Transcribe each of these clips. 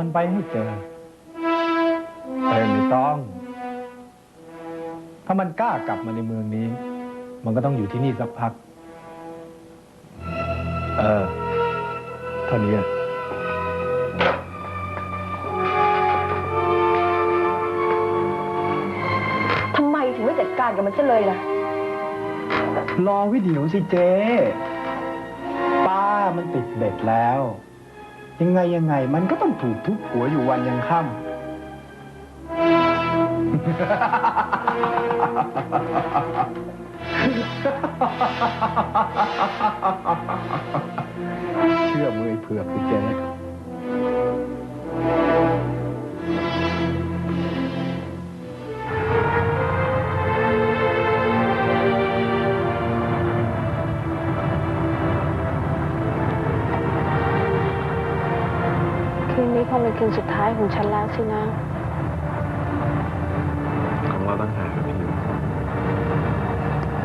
มันไปให้เจอเอ้ยไม่ต้อง ถ้ามันกล้ากลับมาในเมืองนี้ มันก็ต้องอยู่ที่นี่สักพัก เออเท่านี้อะทำไมถึงไม่จัดการกับมันซะเลยล่ะ รอวิเดี๋ยวสิเจ๊ป้ามันติดเบ็ดแล้ว ยังไงยังไง มันก็ต้องถูกทุบหัวอยู่วันยังค่ำ นนี้คงเป็นคืนสุดท้ายของฉันแล้วสินะของเราต้องหาพี่อยู่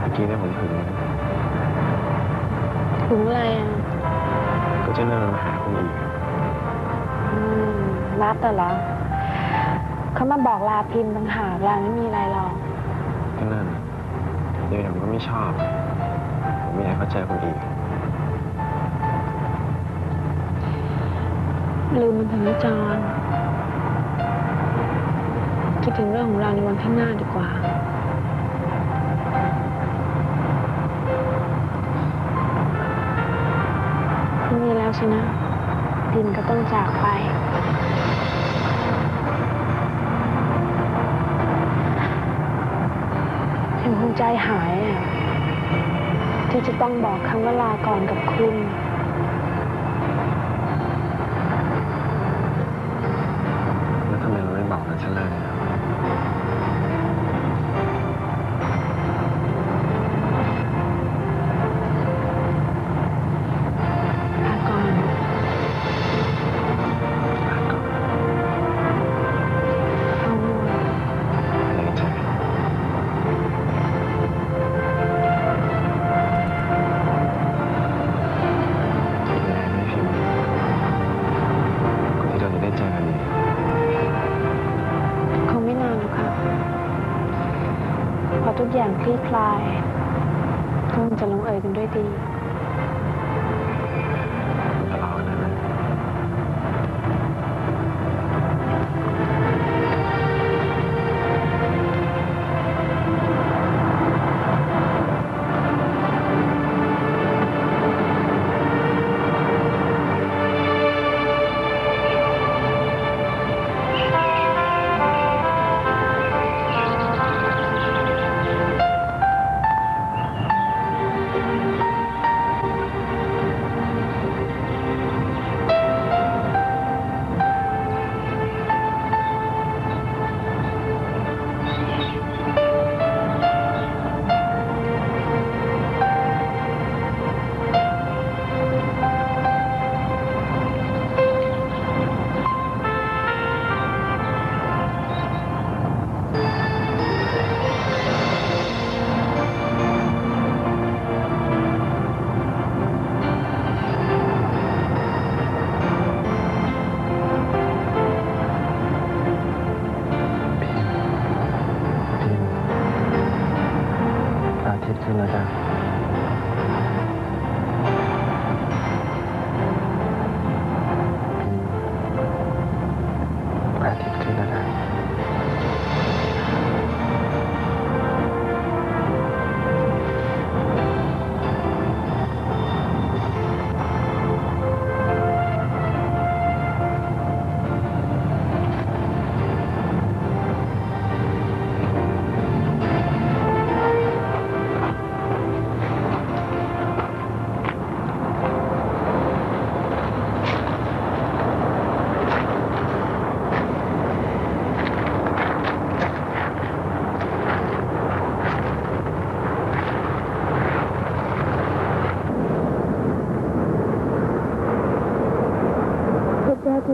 เมื่อกี้เนี่ยผมถึงนะถึงอะไรอะ ก็จะเริ่มมาหาคุณอีกอืมนัดน่ะเหรอเขามาบอกลาพิมพ์ต่างหากลาไม่มีอะไรหรอกก็นั่นเดี๋ยวผมก็ไม่ชอบ ผมไม่อยากให้เขาเจอคุณอีก ลืมมันถึงนะจอนคิดถึงเรื่องของเราในวันข้างหน้าดีกว่าไม่มีแล้วสินะพิมพ์ก็ต้องจากไปพิมคงใจหายอะที่จะต้องบอกคำว่าลาก่อนกับคุณ ทุกอย่างคลี่คลายก็คงจะลงเอยกันด้วยดี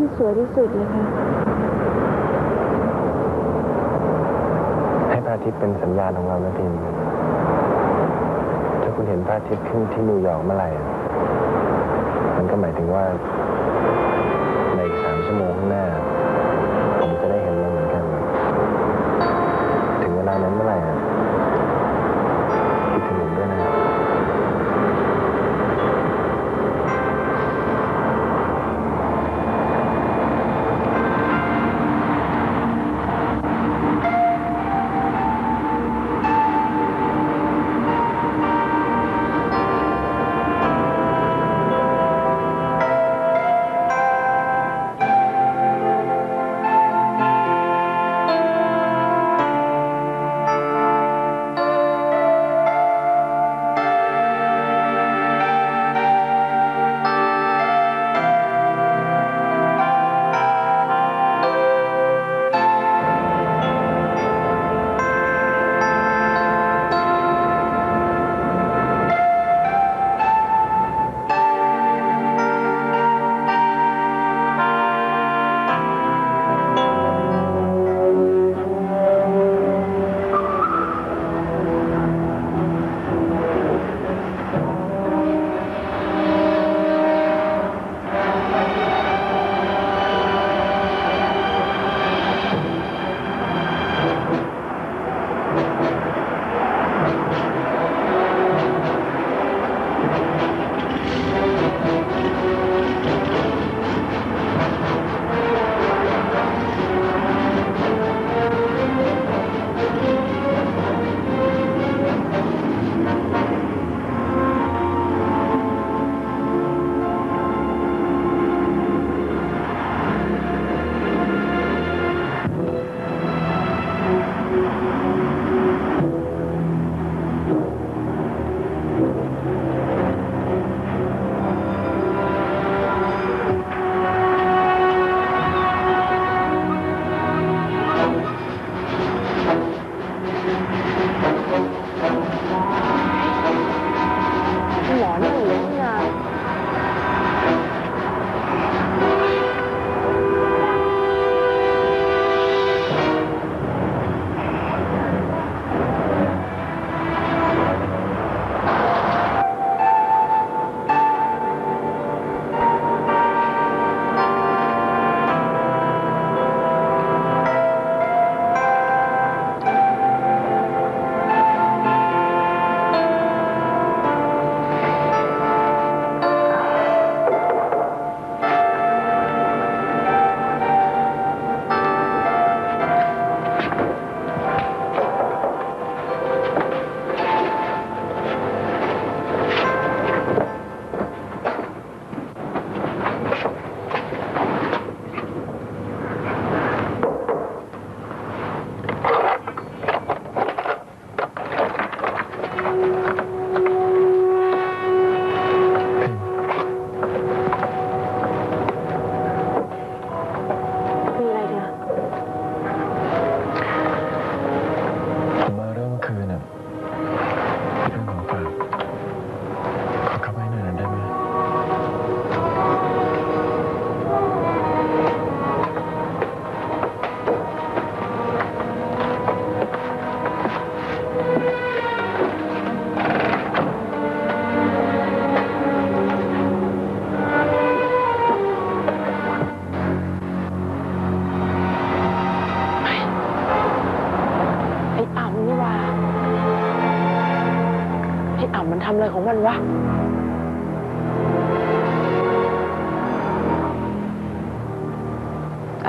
ที่สวยที่สุดเลยค่ะ ให้พระอาทิตย์เป็นสัญญาณของเรานะทีมถ้าคุณเห็นพระอาทิตย์ขึ้นที่นิวยอร์กเมื่อไหร่ มันก็หมายถึงว่า ในอีกสามชั่วโมงข้างหน้า ผมจะได้เห็นมันเหมือนกัน ถึงเวลานั้นเมื่อไหร่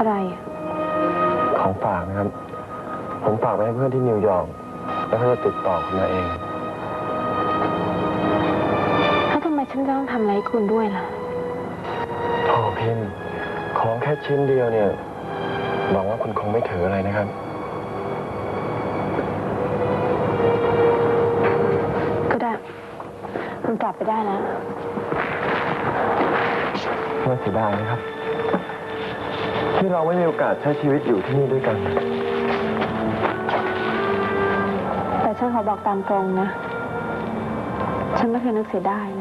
ะไร ของฝากนะครับ ผมฝากไปให้เพื่อนที่นิวยอร์ก แล้วเขาจะติดต่อคุณมาเองถ้าทำไมฉันจะต้องทำอะไรให้คุณด้วยล่ะโทพิมพ์ของแค่ชิ้นเดียวเนี่ย หวังว่าคุณคงไม่ถืออะไรนะครับ ก็ได้ คุณก ลับไปได้แล้วไม่เสียดายนะครับ ที่เราไม่มีโอกาสใช้ชีวิตอยู่ที่นี่ด้วยกัน แต่ฉันขอบอกตามตรงนะ ฉันไม่เคยนึกเสียดายนะ